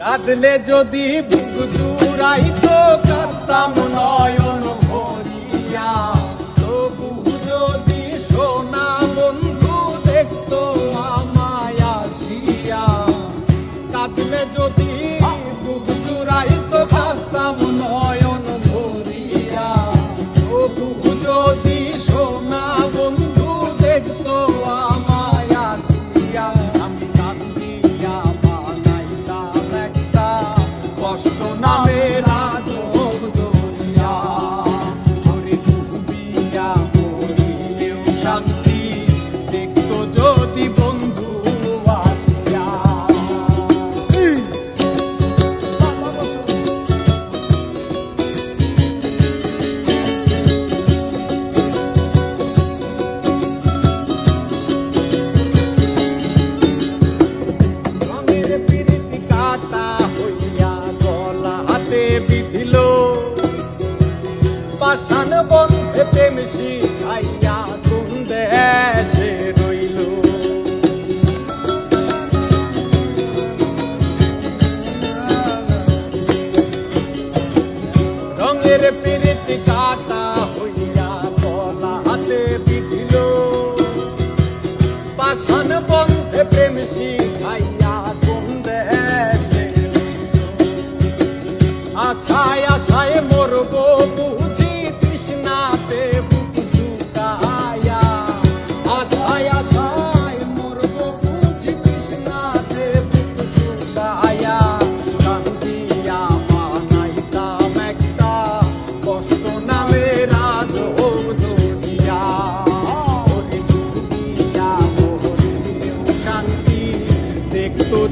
কাঁদলে যদি বুক তো কাঁদতাম, নয়ন ভরিয়া। তবু যদি সোনা বন্ধু দেখতো আমায় আসিয়া। কাঁদলে যদি বুক জুড়াই তো কাঁদতাম বিধিল। পাষাণ বন্ধে প্রেম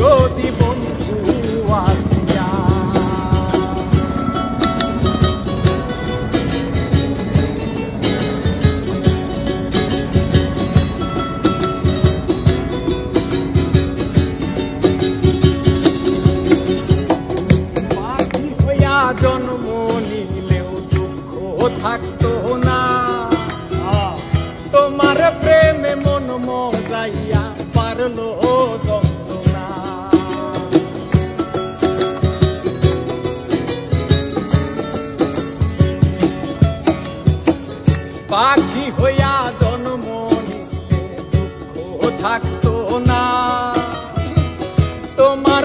যদি দুঃখ থাকতো না। তোমার প্রেমে মন মজাইয়া পারল যন্ত্রণা। পাখি হইয়া জন্ম নিলে দুঃখ থাকতো না। তোমার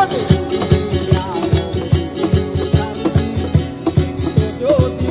Olha!